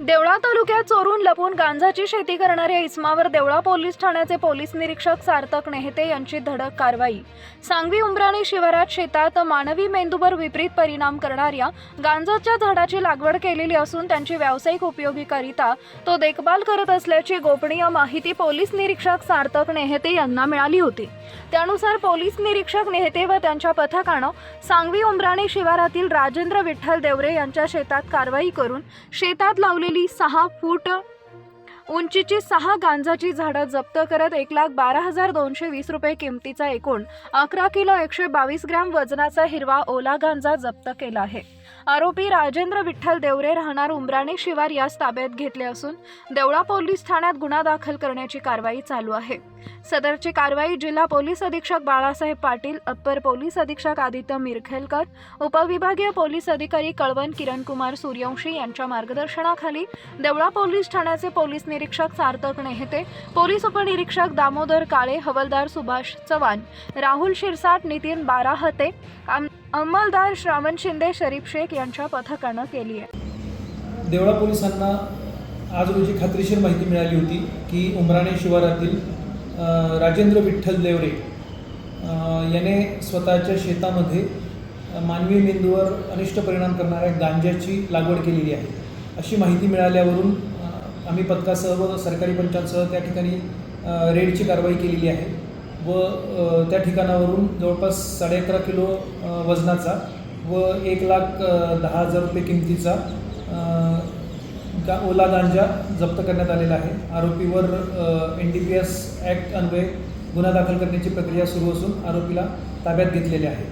देवळा तालुक्यात चोरून लपून गांजाची शेती करणाऱ्या इस्मावर देवळा पोलीस ठाण्याचे पोलीस निरीक्षक सार्थक नेहते यांची धडक कारवाई. सांगवी उंबराणी शिवारात शेतात मानवी मेंदूवर विपरीत परिणाम करणाऱ्या गांजाच्या झाडाची लागवड केलेली असून त्यांची व्यावसायिक उपयोगीकरिता तो देखभाल करत असल्याची गोपनीय माहिती पोलीस निरीक्षक सार्थक नेहते यांना मिळाली होती. त्यानुसार पोलीस निरीक्षक नेहते व त्यांच्या पथकानं सांगवी उमराणी शिवारातील राजेंद्र विठ्ठल देवरे यांच्या शेतात कारवाई करून शेतात लावलेली सहा फूट उंचीची सहा गांजाची झाडं जप्त करत एक लाख बारा हजार दोनशे वीस रुपये किमतीचा एकूण अकरा किलो एकशे बावीस ग्रॅम वजनाचा हिरवा ओला गांजा जप्त केला आहे. आरोपी राजेंद्र विठ्ठल देवरे राहणार उमराणे शिवार यास ताब्यात घेतले असून देवळा पोलीस ठाण्यात गुन्हा दाखल करण्याची कारवाई चालू आहे. सदरची कारवाई जिल्हा पोलीस अधीक्षक बाळासाहेब पाटील अप्पर पोलीस अधीक्षक आदित्य मिरखेलकर उपविभागीय पोलीस अधिकारी कळवण किरण कुमार सूर्यवंशी यांच्या मार्गदर्शनाखाली देवळा पोलीस ठाण्याचे पोलीस निरीक्षक सार्थक नेहते पोलीस उपनिरीक्षक दामोदर काळे हवलदार सुभाष चव्हाण राहुल शिरसाट नितीन बाराहते अंमलदार श्रावण शिंदे शरीफ शेख यांच्या पथकानं केली आहे. देवळा पोलिसांना आज रोजी खात्रीशीर माहिती मिळाली होती की उमराणे शिवारातील राजेंद्र विठ्ठल देवरे याने स्वतःच्या शेतामध्ये मानवी मेंदूवर अनिष्ट परिणाम करणाऱ्या गांज्याची लागवड केलेली आहे. अशी माहिती मिळाल्यावरून आम्ही पथकासह व सरकारी पंचांसह त्या ठिकाणी रेडची कारवाई केलेली आहे. व त्या ठिकाणावरून जवळपास साडे अकरा किलो वजनाचा व एक लाख दहा हजार रुपये किमतीचा गा ओला गांजा जप्त करण्यात आलेला आहे. आरोपीवर N D P S act अन्वये गुन्हा दाखल करण्याची प्रक्रिया सुरू असून आरोपीला ताब्यात घेतलेले आहे.